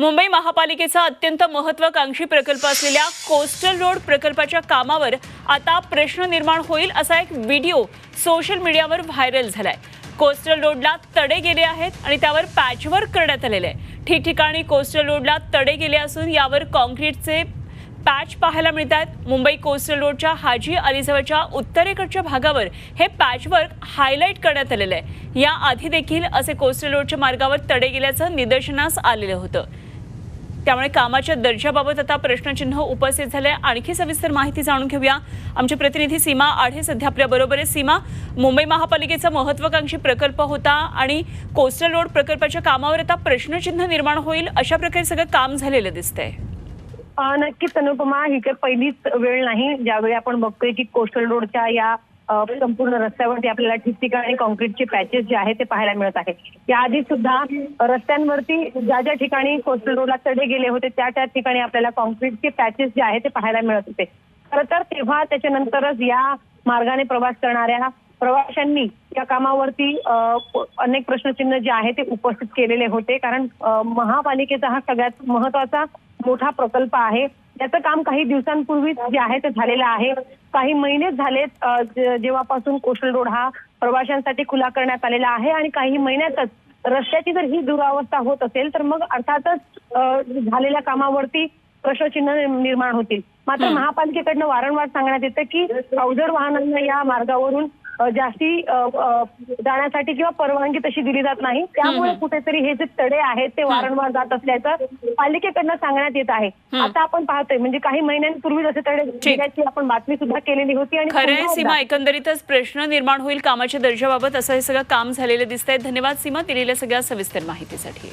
मुंबई महापालिकेचा अत्यंत महत्वाकांक्षी प्रकल्प असलेल्या कोस्टल रोड प्रकल्पाच्या कामावर आता प्रश्न निर्माण होईल असा एक व्हिडिओ सोशल मीडियावर व्हायरल झालाय. कोस्टल रोडला तडे गेले आहेत आणि त्यावर पॅचवर्क करण्यात आलेले आहे. ठिकठिकाणी कोस्टल रोडला तडे गेले असून यावर कॉन्क्रीटचे पॅच पाहायला मिळत आहेत मुंबई कोस्टल रोडच्या हाजी अलीजवळच्या उत्तरेकडच्या भागावर हे पॅचवर्क हायलाईट करण्यात आलेलं आहे. या आधी देखील असे कोस्टल रोडच्या मार्गावर तडे गेल्याचं निदर्शनास आलेलं होतं. त्यामुळे कामाच्या दर्जाबाबत आता प्रश्नचिन्ह उपस्थित झाले आणखी सविस्तर माहिती जाणून घेऊया. आमचे प्रतिनिधी सीमा आढे सध्या आपल्या बरोबर आहे सीमा मुंबई महापालिकेचा महत्वाकांक्षी प्रकल्प होता आणि कोस्टल रोड प्रकल्पाच्या कामावर आता प्रश्नचिन्ह निर्माण होईल अशा प्रकारे सगळं काम झालेलं दिसतंय. नक्कीच अनुपमा ही काही पहिलीच वेळ नाही. ज्यावेळी आपण बघतोय की कोस्टल रोडच्या या संपूर्ण रस्त्यावरती आपल्याला ठिकठिकाणी कॉन्क्रीटचे पॅचेस जे आहेत ते पाहायला मिळत आहे याआधी सुद्धा रस्त्यांवरती ज्या ज्या ठिकाणी कोस्टल रोडला तडे गेले होते त्या त्या ठिकाणी आपल्याला कॉन्क्रीटचे पॅचेस जे आहेत ते पाहायला मिळत होते. खरं तर तेव्हा त्याच्यानंतरच या मार्गाने प्रवास करणाऱ्या प्रवाशांनी या कामावरती अनेक प्रश्नचिन्ह जे आहे ते उपस्थित केलेले होते. कारण महापालिकेचा हा सगळ्यात महत्त्वाचा मोठा प्रकल्प आहे. याचं काम काही दिवसांपूर्वीच जे आहे ते झालेलं आहे. काही महिनेच झालेत जेव्हापासून कोस्टल रोड हा प्रवाशांसाठी खुला करण्यात आलेला आहे आणि काही महिन्यातच रस्त्याची जर ही दुरावस्था होत असेल तर मग अर्थातच झालेल्या कामावरती प्रश्नचिन्ह निर्माण होतील. मात्र महापालिकेकडनं वारंवार सांगण्यात येतं की अवजड वाहनांना या मार्गावरून जास्ती जाण्यासाठी किंवा परवानगी तशी दिली जात नाही. त्यामुळे कुठेतरी हे जे तडे आहेत ते वारंवार जात असल्याचं पालिकेकडनं सांगण्यात येत आहे. आता आपण पाहतोय म्हणजे काही महिन्यांपूर्वी जसे तडे गेल्याची आपण बातमी सुद्धा केलेली होती आणि पुन्हा सीमा एकदा- एकंदरीतच प्रश्न निर्माण होईल कामाच्या दर्जाबाबत असं हे सगळं काम झालेलं दिसतंय. धन्यवाद सीमा. दिलेल्या सगळ्या सविस्तर माहितीसाठी.